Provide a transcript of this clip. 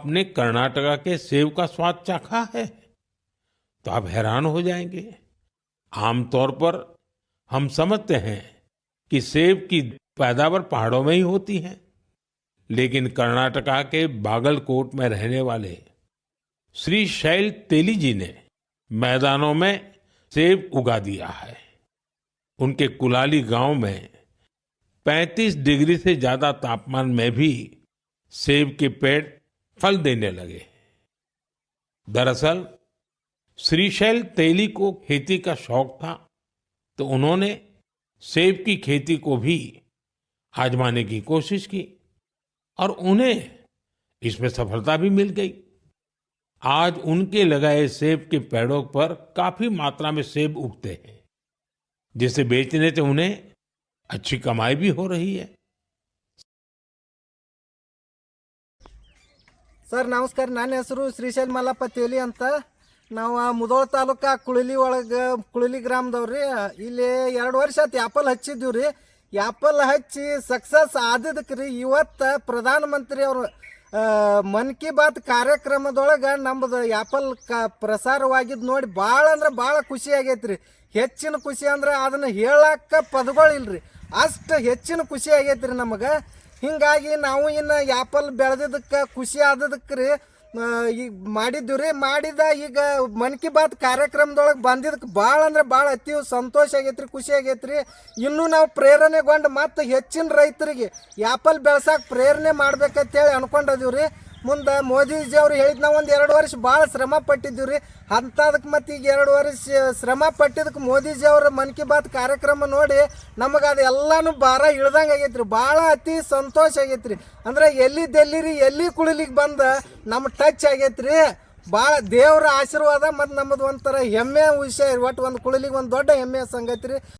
आपने कर्नाटका के सेब का स्वाद चाखा है तो आप हैरान हो जाएँगे। आमतौर पर हम समझते हैं कि सेब की पैदावार पहाड़ों में ही होती है, लेकिन कर्नाटका के बागलकोट में रहने वाले श्री शैल तेली जी ने मैदानों में सेब उगा दिया है। उनके कुलाली गाँव में 35 डिग्री से ज़्यादा तापमान में भी सेब के पेड़ फल देने लगे। दरअसल श्रीशैल तेली को खेती का शौक था तो उन्होंने सेब की खेती को भी आजमाने की कोशिश की और उन्हें इसमें सफलता भी मिल गई। आज उनके लगाए सेब के पेड़ों पर काफ़ी मात्रा में सेब उगते हैं, जिसे बेचने से उन्हें अच्छी कमाई भी हो रही है। ಸರ್, ನಮಸ್ಕಾರ. ನನ್ನ ಹೆಸರು ಶ್ರೀಶೈಲ್ ಮಲ್ಲಪ್ಪ ತೇಲಿ ಅಂತ. ನಾವು ಮುದೋಳ ತಾಲೂಕ ಕುಳಿಲಿ ಒಳಗೆ, ಕುಳಿಲಿ ಗ್ರಾಮದವ್ರಿ. ಇಲ್ಲಿ ಎರಡು ವರ್ಷ ಆಯ್ತು ಆ್ಯಪಲ್ ಹಚ್ಚಿದ್ದೀವಿ ರೀ. ಆ್ಯಪಲ್ ಹಚ್ಚಿ ಸಕ್ಸಸ್ ಆದಿದ್ದಕ್ಕೆ ರೀ. ಇವತ್ತು ಪ್ರಧಾನಮಂತ್ರಿ ಅವರು ಮನ್ ಕಿ ಬಾತ್ ಕಾರ್ಯಕ್ರಮದೊಳಗೆ ನಮ್ಮದು ಆ್ಯಪಲ್ ಕ ಪ್ರಸಾರವಾಗಿದ್ದು ನೋಡಿ ಭಾಳ ಅಂದ್ರೆ ಭಾಳ ಖುಷಿ ಆಗೈತೆ ರೀ. ಹೆಚ್ಚಿನ ಖುಷಿ ಅಂದ್ರೆ ಅದನ್ನು ಹೇಳಕ್ಕೆ ರೀ ಅಷ್ಟು ಹೆಚ್ಚಿನ ಖುಷಿ ಆಗೈತೆ ರೀ ನಮಗೆ. ಹಿಂಗಾಗಿ ನಾವು ಇನ್ನು ಆ್ಯಪಲ್ ಬೆಳೆದಿದ್ದಕ್ಕೆ ಖುಷಿ ಆದದಕ್ಕೆ ರೀ ಈಗ ಮಾಡಿದ್ದೀವಿ ರೀ ಮಾಡಿದ ಈಗ ಮನ್ ಕಿ ಬಾತ್ ಕಾರ್ಯಕ್ರಮದೊಳಗೆ ಬಂದಿದ್ದಕ್ಕೆ ಭಾಳ ಅಂದ್ರೆ ಭಾಳ ಅತಿ ಸಂತೋಷ ಆಗೈತ್ರಿ, ಖುಷಿ ಆಗೈತ್ರಿ. ಇನ್ನೂ ನಾವು ಪ್ರೇರಣೆಗೊಂಡು ಮತ್ತು ಹೆಚ್ಚಿನ ರೈತರಿಗೆ ಆ್ಯಪಲ್ ಬೆಳ್ಸಕ್ಕೆ ಪ್ರೇರಣೆ ಮಾಡ್ಬೇಕಂತೇಳಿ ಅನ್ಕೊಂಡಿದೀವಿ ರೀ ಮುಂದೆ ಮೋದಿಜಿ ಅವ್ರು ಹೇಳಿದ್ ನಾವು ಒಂದು ಎರಡು ವರ್ಷ ಭಾಳ ಶ್ರಮ ಪಟ್ಟಿದ್ದೀವಿ ರೀ ಅಂಥದಕ್ಕೆ ಮತ್ತು ಈಗ ಎರಡು ವರ್ಷ ಶ್ರಮ ಪಟ್ಟಿದ್ದಕ್ಕೆ ಮೋದಿಜಿ ಅವ್ರ ಮನ್ ಕಿ ಬಾತ್ ಕಾರ್ಯಕ್ರಮ ನೋಡಿ ನಮಗೆ ಅದು ಎಲ್ಲಾನು ಭಾರ ಇಳ್ದಂಗೆ ಆಗೈತೆ ರೀ ಭಾಳ ಅತಿ ಸಂತೋಷ ಆಗೈತೆ ರೀ ಅಂದ್ರೆ ಎಲ್ಲಿದ್ದೆಲ್ಲಿ ರೀ ಎಲ್ಲಿ ಕುಳಿಲಿಗೆ ಬಂದ ನಮ್ಮ ಟಚ್ ಆಗೈತೆ ರೀ ಭಾಳ ದೇವ್ರ ಆಶೀರ್ವಾದ ಮತ್ತು ನಮ್ಮದು ಒಂಥರ ಹೆಮ್ಮೆ ವಿಷಯ ಒಟ್ಟು ಒಂದು ಕುಳಿಲಿಗೆ ಒಂದು ದೊಡ್ಡ ಹೆಮ್ಮೆಯ ಸಂಗತಿ ರೀ